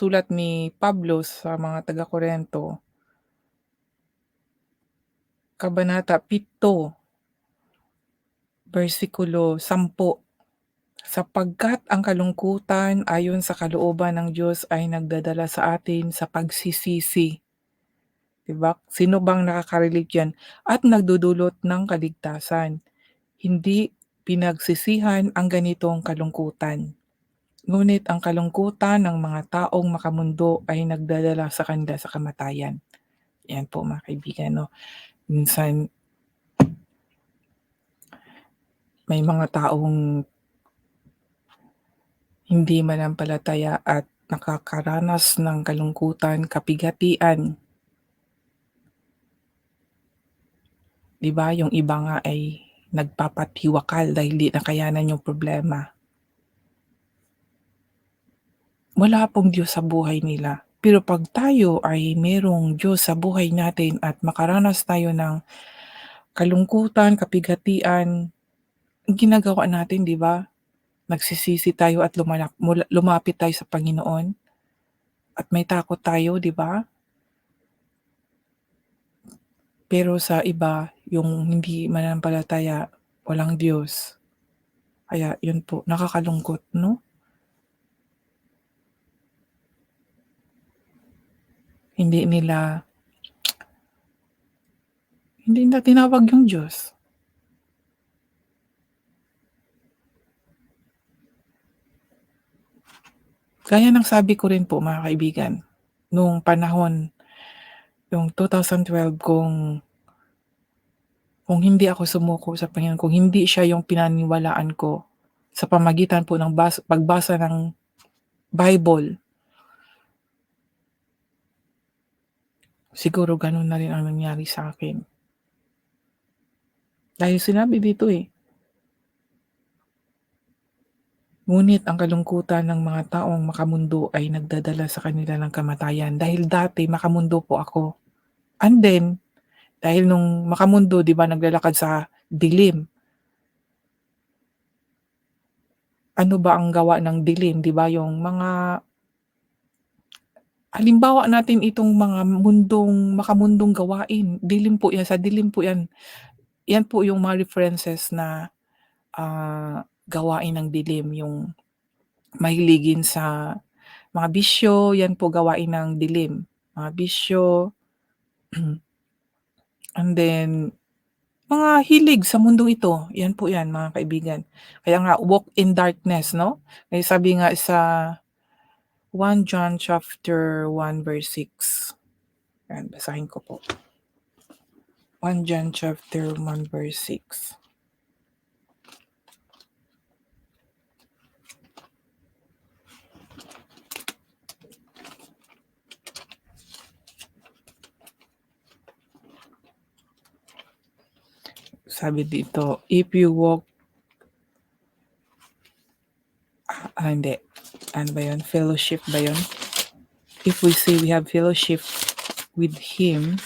sulat ni Pablo sa mga taga-Korinto kabanata 7 versikulo 10. Sapagkat ang kalungkutan ayon sa kalooban ng Diyos ay nagdadala sa atin sa pagsisisi. 'Di ba? Sino bang nakaka-relate diyan? At nagdudulot ng kaligtasan. Hindi pinagsisihan ang ganitong kalungkutan. Ngunit ang kalungkutan ng mga taong makamundo ay nagdadala sa kanila sa kamatayan. Yan po mga kaibigan, no? Minsan may mga taong hindi manampalataya at nakakaranas ng kalungkutan, kapigatian. 'Di ba, yung iba nga ay nagpapatiwakal dahil di nakayanan yung problema. Wala pong Diyos sa buhay nila. Pero 'pag tayo ay merong Diyos sa buhay natin at makaranas tayo ng kalungkutan, kapigatian, ginagawa natin 'di ba, nagsisisi tayo at lumalap mula lumapit tayo sa Panginoon. At may takot tayo 'di ba? Pero sa iba, yung hindi mananampalataya, walang Diyos. Kaya yun po, nakakalungkot 'no? Hindi nila hindi nila tinawag yung Diyos. Gaya ng sabi ko rin po mga kaibigan, nung panahon, yung 2012 kung kung hindi ako sumuko sa Panginoon, kung hindi siya yung pinaniniwalaan ko sa pamagitan po ng bas pagbasa ng Bible siguro ganun na rin ang nangyari sa akin. Dahil sinabi dito eh. Ngunit ang kalungkutan ng mga taong makamundo ay nagdadala sa kanila ng kamatayan dahil dati makamundo po ako. And then, dahil nung makamundo 'di ba naglalakad sa dilim. Ano ba ang gawa ng dilim 'di ba yung mga halimbawa natin itong mga mundong makamundong gawain, dilim po 'yan, sa dilim po 'yan. 'Yan po yung mga references na, ah, gawain ng dilim, yung mahiligin sa mga bisyo, 'yan po gawain ng dilim, mga bisyo. And then, mga hilig sa mundong ito, 'yan po 'yan mga kaibigan. Kaya nga walk in darkness 'no? Eh, sabi nga sa 1 John chapter 1 verse 6. Yan, basahin ko po. 1 John chapter 1 verse 6. Sabi dito, if you walk ah, ah, hindi. Ano ba yun? Fellowship ba yun? If we say we have fellowship with Him,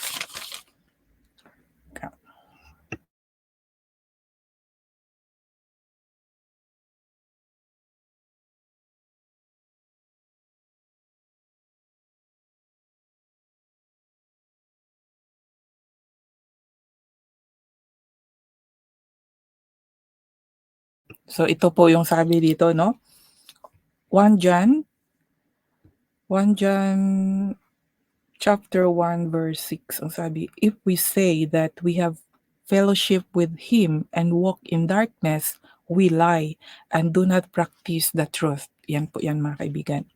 So ito po yung sabi dito, no? 1 John 1 John chapter 1 verse 6 ang sabi, if we say that we have fellowship with him and walk in darkness, we lie and do not practice the truth. Yan po yan mga kaibigan.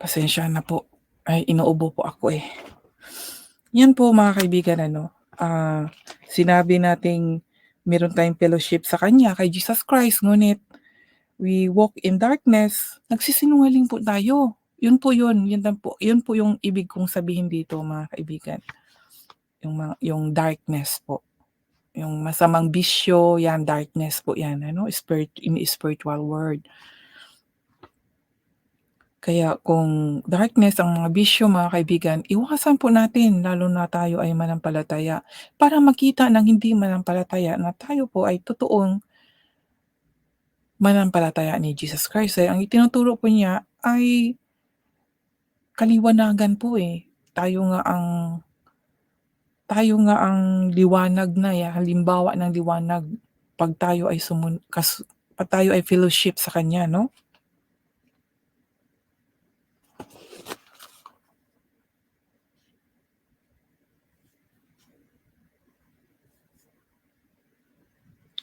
Pasensya na po. Ay, inuubo po ako eh. Yan po mga kaibigan, ano, ah, sinabi nating meron tayong fellowship sa Kanya, kay Jesus Christ, ngunit we walk in darkness, nagsisinungaling po tayo. Yun po yun, yun po, yun po yung ibig kong sabihin dito mga kaibigan. Yung, yung darkness po. Yung masamang bisyo, yan, darkness po yan, ano, spirit, in spiritual world. Kaya kung darkness ang mga bisyo mga kaibigan, iwasan po natin lalo na tayo ay manampalataya, para makita ng hindi manampalataya na tayo po ay totoong manampalataya ni Jesus Christ, eh, ang itinuturo po niya ay kaliwanagan po, eh. Tayo nga ang tayo nga ang liwanag na, eh, halimbawa ng liwanag 'pag tayo ay sumun kas 'pag tayo ay fellowship sa kanya 'no?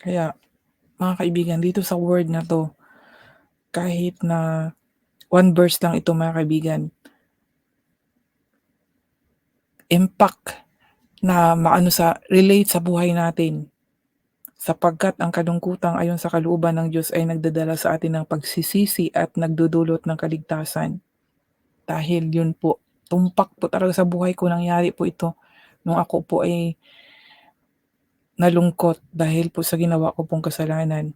Kaya, mga kaibigan dito sa word na 'to, kahit na one verse lang ito mga kaibigan impact na maano sa relate sa buhay natin. Sapagkat ang kalungkutan ayon sa kalooban ng Diyos ay nagdadala sa atin ng pagsisisi at nagdudulot ng kaligtasan. Dahil yun po, tumpak po talaga sa buhay ko nangyari po ito nung ako po ay nalungkot dahil po sa ginawa ko pong kasalanan.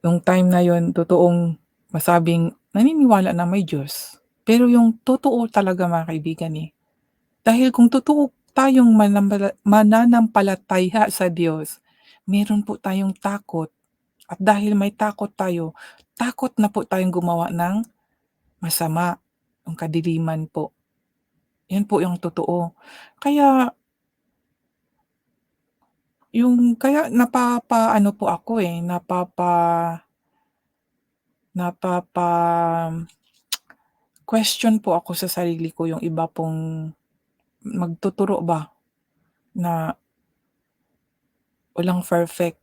Nung time na yun totoong masabing naniniwala na may Diyos. Pero yung totoo talaga mga kaibigan, eh, dahil kung totoo tayong mananampalataya sa Diyos, meron po tayong takot at dahil may takot tayo, takot na po tayong gumawa ng masama, yung kadiliman po. Yan po yung totoo. Kaya yung kaya napapaano po ako, eh, napapa napapa question po ako sa sarili ko yung iba pong magtuturo ba na walang perfect.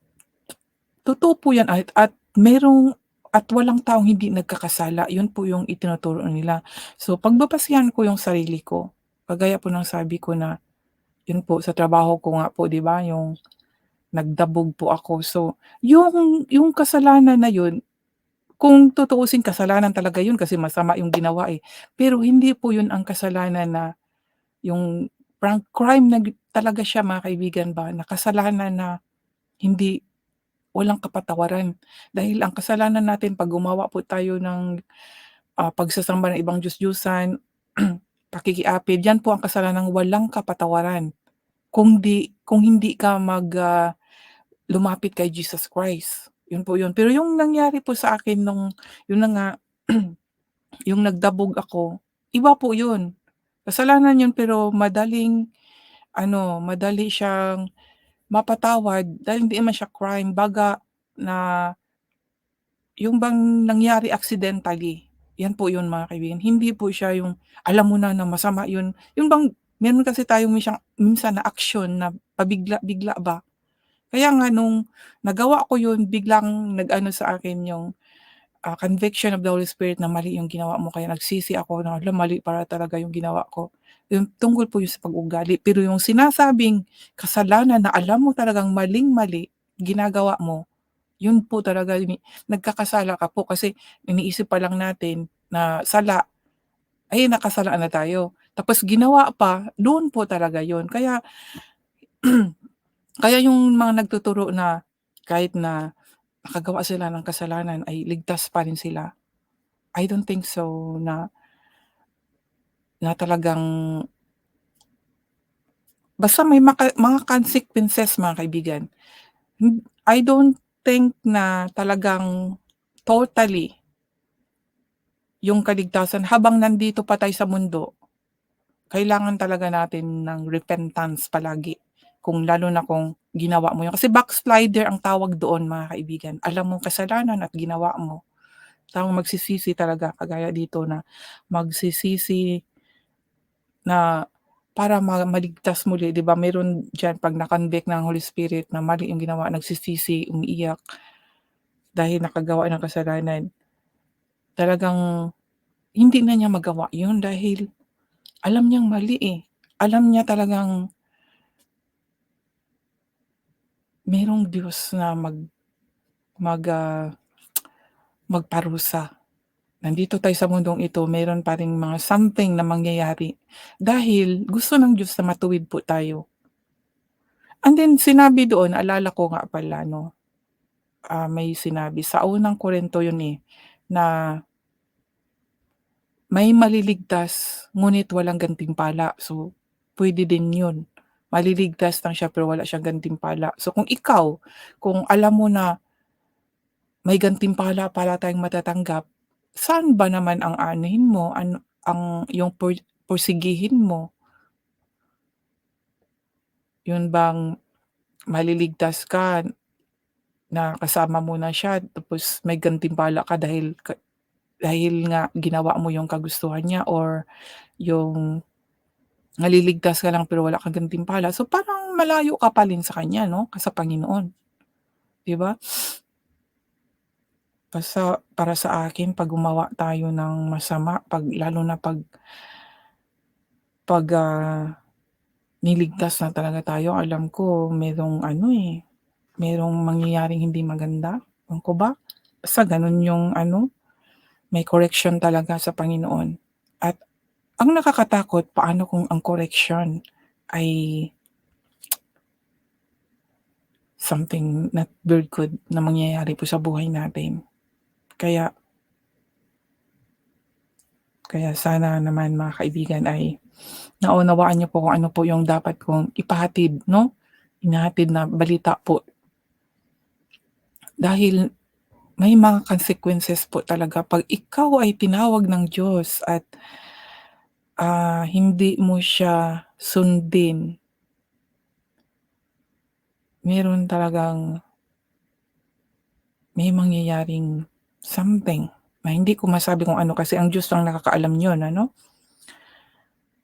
Totoo po yan at at merong at walang taong hindi nagkakasala, yun po yung itinuturo nila. So pagbabasehan ko yung sarili ko, kagaya po ng sabi ko na, yun po sa trabaho ko nga po 'di ba yung nagdabog po ako. So yung yung kasalanan na yun, kung tutuusin kasalanan talaga yun kasi masama yung ginawa, eh. Pero hindi po yun ang kasalanan na yung parang crime na talaga siya mga kaibigan ba, na kasalanan na hindi walang kapatawaran. Dahil ang kasalanan natin 'pag gumawa po tayo ng, ah, pagsasamba ng ibang Diyos-Diyosan, pakikiapid, yan po ang kasalanang walang kapatawaran. Kung di kung hindi ka mag, ah, lumapit kay Jesus Christ, yun po yun. Pero yung nangyari po sa akin nung yun na nga, yung nagdabog ako, iba po yun. Kasalanan yun pero madaling ano, madali siyang mapatawad dahil hindi naman siya crime, baga na yung bang nangyari accidentally, yan po yun mga kaibigan. Hindi po siya yung alam mo na na masama yun, yun bang meron kasi tayong minsan minsan na aksyon na pabigla-bigla ba. Kaya nga nung nagawa ko yun biglang nag-ano sa akin yung, ah, conviction of the Holy Spirit na mali yung ginawa mo kaya nagsisi ako na, hala mali pala talaga yung ginawa ko. Yung tungkol po yun sa pag-uugali, pero yung sinasabing kasalanan na alam mo talagang maling-mali ginagawa mo, yun po talaga ni nagkakasala ka po kasi iniisip pa lang natin na sala, ay nakasala na tayo. Tapos ginawa pa, dun po talaga yun. Kaya kaya yung mga nagtuturo na kahit na nakagawa sila ng kasalanan ay ligtas pa rin sila, I don't think so na na talagang basta may maka mga consequences mga kaibigan. I don't think na talagang totally yung kaligtasan habang nandito pa tayo sa mundo, kailangan talaga natin ng repentance palagi. Kung lalo na kung ginawa mo yun. Kasi backslider ang tawag doon mga kaibigan. Alam mong kasalanan at ginawa mo. Taong magsisisi talaga kagaya dito na magsisisi na para ma maligtas muli 'di ba meron diyan 'pag na-convict ng Holy Spirit na mali yung ginawa, nagsisisi, umiiyak dahil nakagawa ng kasalanan. Talagang hindi na niya magawa yun dahil alam niyang mali, eh. Alam niya talagang merong Diyos na mag mag, ah, magparusa. Nandito tayo sa mundong ito meron pa ring mga something na mangyayari dahil gusto ng Diyos na matuwid po tayo. And then sinabi doon, naalala ko nga pala 'no, ah, may sinabi sa unang Korinto yun, eh, na may maliligtas ngunit walang gantimpala. So, puwede din 'yun. Maliligtas lang siya pero wala siyang gantimpala. So, kung ikaw, kung alam mo na may gantimpala pala tayong matatanggap, saan ba naman ang aanuhin mo, ano ang yung pur pursigihin mo? 'Yun bang maliligtas ka na kasama mo na siya tapos may gantimpala ka dahil dahil nga ginawa mo yung kagustuhan niya or yung naliligtas ka lang pero wala kang gantimpala. So, parang malayo ka pa rin sa kanya 'no, sa Panginoon, 'di ba? Basta para sa akin 'pag gumawa tayo ng masama 'pag lalo na 'pag 'pag, ah, niligtas na talaga tayo alam ko merong ano, eh, merong mangyayaring hindi maganda, ewan ko ba? Basta gano'n yung ano, may correction talaga sa Panginoon. At ang nakakatakot paano kung ang correction ay something not very good na mangyayari po sa buhay natin. Kaya kaya sana naman mga kaibigan ay naunawaan niyo po kung ano po yung dapat kong ipahatid 'no, inahatid na balita po. Dahil may mga consequences po talaga 'pag ikaw ay tinawag ng Diyos at, ah, hindi mo siya sundin. Meron talagang may mangyayaring something na hindi ko masabi kung ano kasi ang Diyos lang nakakaalam niyon ano.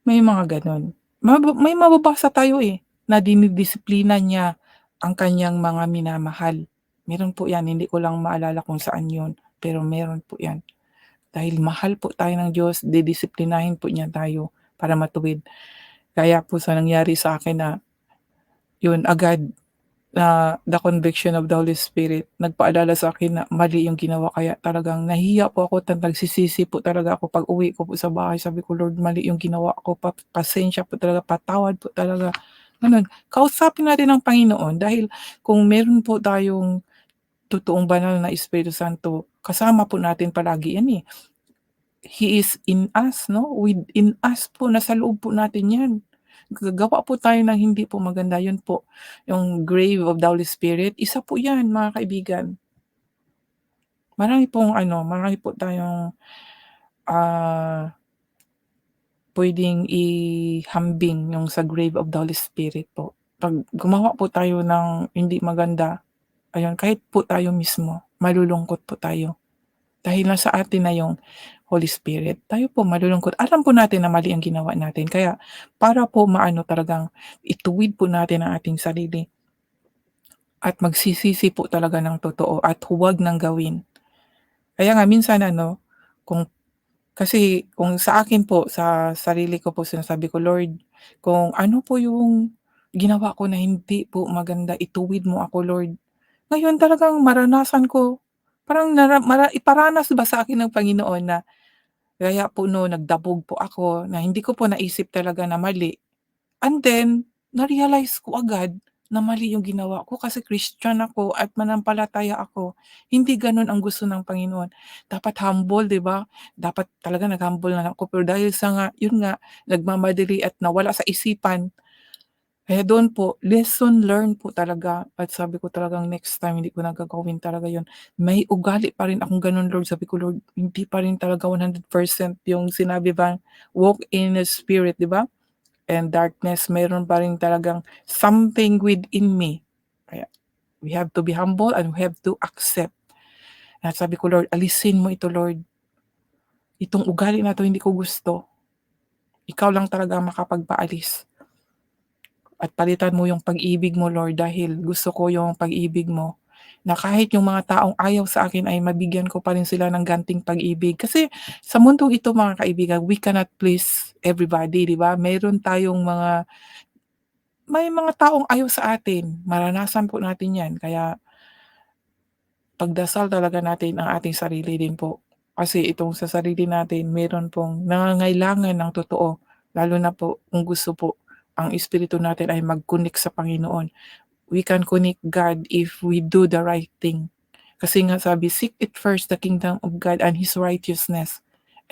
May mga gano'n. Maba may mababasa tayo, eh, na dinidisiplina niya ang kaniyang mga minamahal. Meron po 'yan, hindi ko lang maalala kung saan 'yun, pero meron po 'yan. Dahil mahal po tayo ng Diyos, didisiplinahin po niya tayo para matuwid. Kaya po sa nangyari sa akin na 'yun agad na the conviction of the Holy Spirit nagpaalala sa akin na mali yung ginawa kaya talagang nahiya po ako at nagsisisi po talaga ako pag-uwi ko po sa bahay. Sabi ko, "Lord, mali yung ginawa ko, pa pasensya po talaga, patawad po talaga." Gano'n. Kausapin natin ang Panginoon dahil kung meron po tayong totoong banal na Espiritu Santo, kasama po natin palagi 'yan, eh. He is in us 'no, within us po, nasa loob po natin 'yan. Gagawa po tayo ng hindi po maganda, 'yun po, yung grave of the Holy Spirit, isa po 'yan mga kaibigan. Marami pong ano, marami po tayong, ah puwedeng ihambing yung sa grave of the Holy Spirit po. 'Pag gumawa po tayo ng hindi maganda, ayun, kahit po tayo mismo, malulungkot po tayo. Dahil nasa atin na yung Holy Spirit, tayo po malulungkot. Alam po natin na mali ang ginawa natin kaya para po maano talagang ituwid po natin ang ating sarili at magsisisi po talaga ng totoo at huwag ng gawin. Kaya nga minsan ano, kung kasi kung sa akin po, sa sarili ko po sinasabi ko, "Lord, kung ano po yung ginawa ko na hindi po maganda, ituwid mo ako Lord." Ngayon talagang maranasan ko, parang nara mara iparanas ba sa akin ng Panginoon na kaya po no'n nagdabog po ako na hindi ko po naisip talaga na mali. And then, na-realize ko agad na mali yung ginawa ko kasi Christian ako at manampalataya ako. Hindi gano'n ang gusto ng Panginoon. Dapat humble, 'di ba? Dapat talaga nag-humble na ako pero dahil sa nga, 'yun nga, nagmamadali at nawala sa isipan, kaya do'n po, lesson learned po talaga at sabi ko talagang next time hindi ko na gagawin talaga 'yun. May ugali pa rin akong gano'n Lord, sabi ko, "Lord, hindi pa rin talaga 100% yung sinabi bang walk in the spirit," 'di ba? And darkness, meron pa rin talagang something within me. Kaya we have to be humble and we have to accept. At sabi ko, "Lord, alisin mo ito Lord. Itong ugali na 'to hindi ko gusto. Ikaw lang talaga makapagpaalis." At palitan mo yung pag-ibig mo Lord dahil gusto ko yung pag-ibig mo, na kahit yung mga taong ayaw sa akin ay mabigyan ko pa rin sila ng ganting pag-ibig. Kasi sa mundong ito mga kaibigan, we cannot please everybody, 'di ba? Meron tayong mga may mga taong ayaw sa atin, maranasan po natin 'yan kaya pagdasal talaga natin ang ating sarili din po. Kasi itong sa sarili natin meron pong nangangailangan ng totoo, lalo na po kung gusto po ang espiritu natin ay mag-connect sa Panginoon. We can connect God if we do the right thing. Kasi nga sabi, "Seek it first the kingdom of God and His righteousness,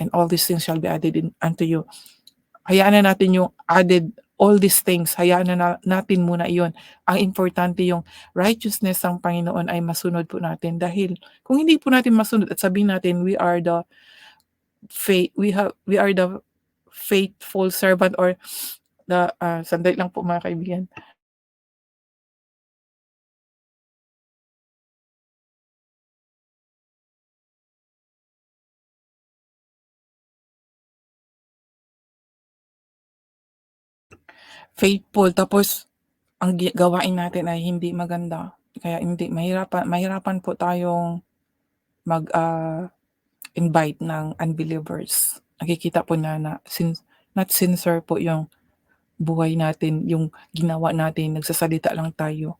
and all these things shall be added in unto you. Hayaan na natin yung added all these things, hayaan na na natin muna iyon. Ang importante yung righteousness ng Panginoon ay masunod po natin dahil kung hindi po natin masunod at sabihin natin we are the faith we have we are the faithful servant or the ah, sandali lang po mga kaibigan. Faithful tapos ang gi gawain natin ay hindi maganda, kaya hindi mahirapan mahirapan po tayong mag, ah, invite ng unbelievers. Nakikita po na na sin not sincere po yung buhay natin, yung ginawa natin, nagsasalita lang tayo.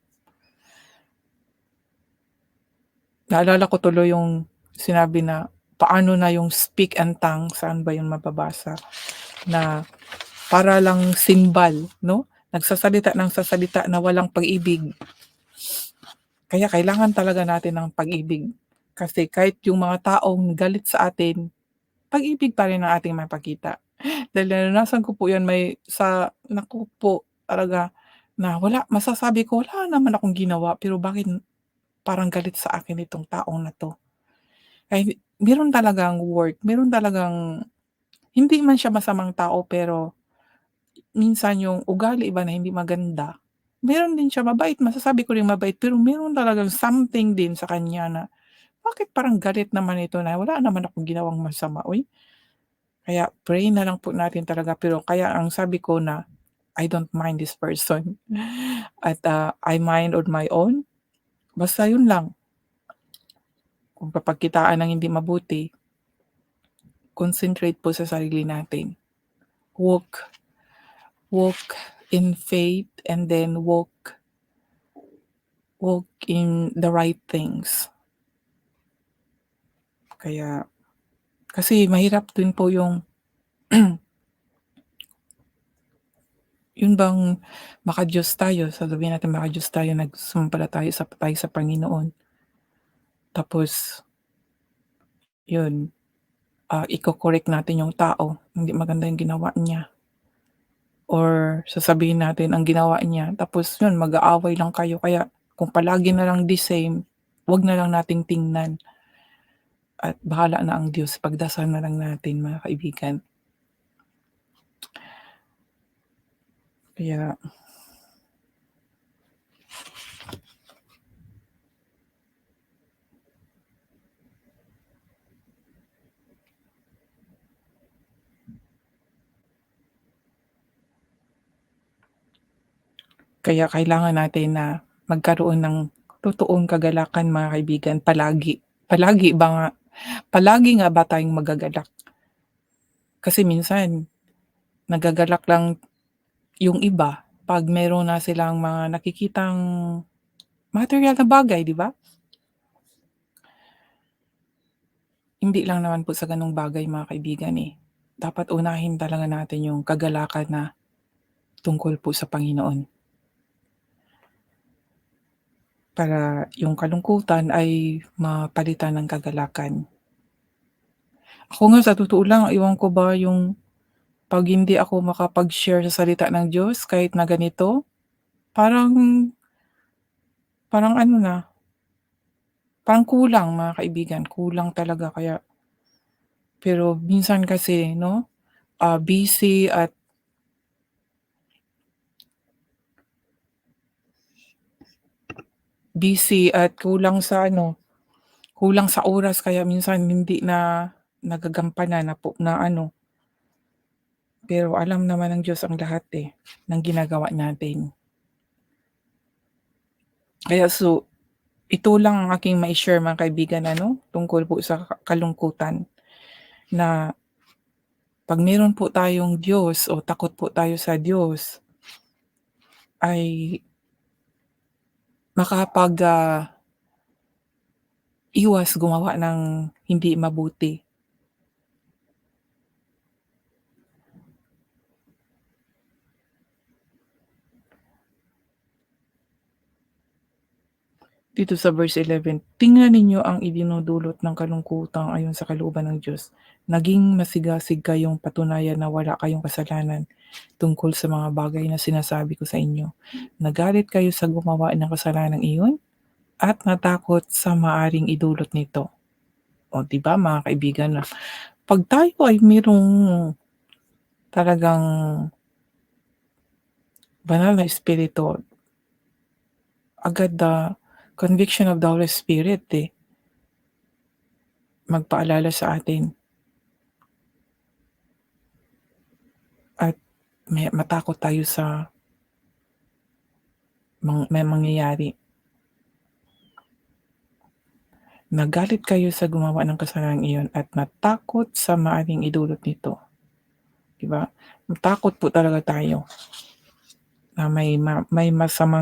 Naalala ko tuloy yung sinabi na paano na yung speak and tongue, saan ba yun mababasa? Na para lang simbal 'no, nagsasalita ng sasalita na walang pag-ibig. Kaya kailangan talaga natin ng pag-ibig. Kasi kahit yung mga taong galit sa atin, pag-ibig pa rin ang ating mapakita. Dahil naranasan ko po yan may sa naku po talaga na wala masasabi ko wala naman akong ginawa pero bakit parang galit sa akin itong taong na 'to. Ay meron talagang work, meron talagang hindi man siya masamang tao pero minsan yung ugali ba na hindi maganda, meron din siya mabait, masasabi ko ring mabait pero meron talagang something din sa kanya na bakit parang galit naman ito na wala naman akong ginawang masama, uy. Kaya pray na lang po natin talaga pero kaya ang sabi ko na, I don't mind this person at, ah, I mind on my own, basta yun lang. Kung papagkitaan ng hindi mabuti concentrate po sa sarili natin. Walk walk in faith and then walk walk in the right things. Kaya kasi mahirap din po yung yun bang maka-Diyos tayo, sasabihin natin maka-Diyos tayo, nagsumampalataya sa tayo sa Panginoon. Tapos yun, ah, iko-correct natin yung tao, hindi maganda yung ginawa niya. Or sasabihin natin ang ginawa niya tapos yun mag-aaway lang kayo kaya kung palagi na lang the same, wag na lang nating tingnan. At bahala na ang Diyos, pagdasal na lang natin mga kaibigan. Kaya Kaya kailangan natin na magkaroon ng totoong kagalakan mga kaibigan palagi. Palagi ba nga palagi nga ba tayong magagalak? Kasi minsan, nagagalak lang yung iba 'pag meron na silang mga nakikitang materyal na bagay, 'di ba? Hindi lang naman po sa gano'ng bagay mga kaibigan, eh. Dapat unahin talaga natin yung kagalakan na tungkol po sa Panginoon. Para yung kalungkutan ay mapalitan ng kagalakan. Ako nga sa totoo lang, ewan ko ba yung 'pag hindi ako makapag-share sa salita ng Diyos kahit na ganito, parang parang ano na parang kulang mga kaibigan, kulang talaga kaya pero minsan kasi 'no, ah, busy at busy at kulang sa ano, kulang sa oras kaya minsan hindi na nagagampanan na po na ano. Pero alam naman ng Diyos ang lahat, eh, ng ginagawa natin. Kaya so, ito lang ang aking mai-share mga kaibigan ano, tungkol po sa ka kalungkutan. Na 'pag meron po tayong Diyos o takot po tayo sa Diyos ay makapag, ah iwas gumawa ng hindi mabuti. Dito sa verse 11, tingnan ninyo ang idinudulot ng kalungkutan ayon sa kalooban ng Diyos. Naging masigasig kayong patunayan na wala kayong kasalanan tungkol sa mga bagay na sinasabi ko sa inyo. Nagalit kayo sa gumawa ng kasalanan iyon at natakot sa maaring idulot nito. O, di ba mga kaibigan na pag tayo ay mayroong talagang banal na espiritu, agad the conviction of the Holy Spirit eh, magpaalala sa atin. At may matakot tayo sa mang may mangyayari. Nagalit kayo sa gumawa ng kasalanan iyon at natakot sa maaring idulot nito. 'Di ba? Matakot po talaga tayo na may ma may masamang